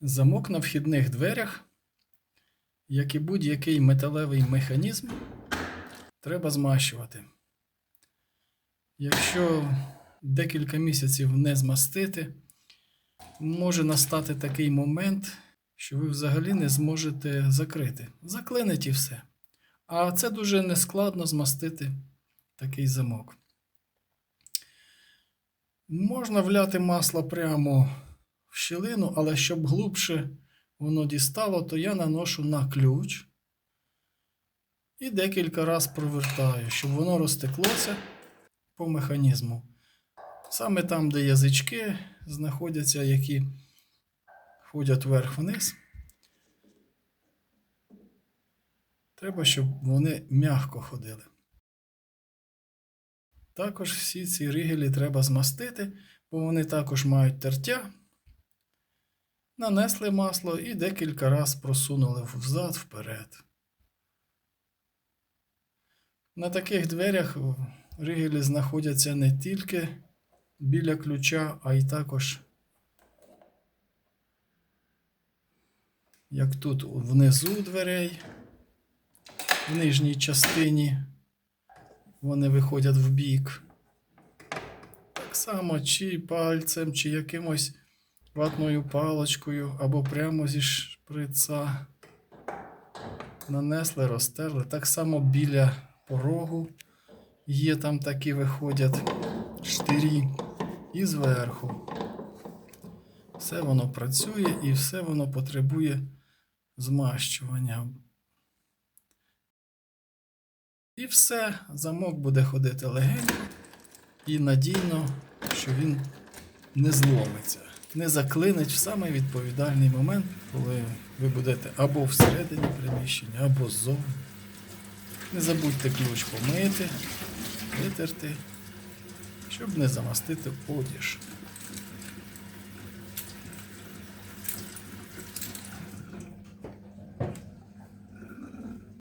Замок на вхідних дверях, як і будь-який металевий механізм, треба змащувати. Якщо декілька місяців не змастити, може настати такий момент, що ви взагалі не зможете закрити. Заклинить і все. А це дуже нескладно змастити такий замок. Можна вляти масло прямо в щілину, але щоб глибше воно дістало, то я наношу на ключ і декілька разів провертаю, щоб воно розтеклося по механізму. Саме там, де язички знаходяться, які ходять вверх-вниз. Треба, щоб вони м'яко ходили. Також всі ці ригелі треба змастити, бо вони також мають тертя. Нанесли масло і декілька разів просунули взад вперед. На таких дверях ригелі знаходяться не тільки біля ключа, а й також, як тут внизу дверей, в нижній частині вони виходять в бік. Так само, чи пальцем, чи якимось ватною паличкою, або прямо зі шприца. Нанесли, розтерли. Так само біля порогу є там такі виходять штирі і зверху. Все воно працює і все воно потребує змащування. І все, замок буде ходити легенько і надійно, що він не зломиться, не заклинить в самий відповідальний момент, коли ви будете або всередині приміщення, або ззовні. Не забудьте ключ помити, витерти, щоб не замастити одіж.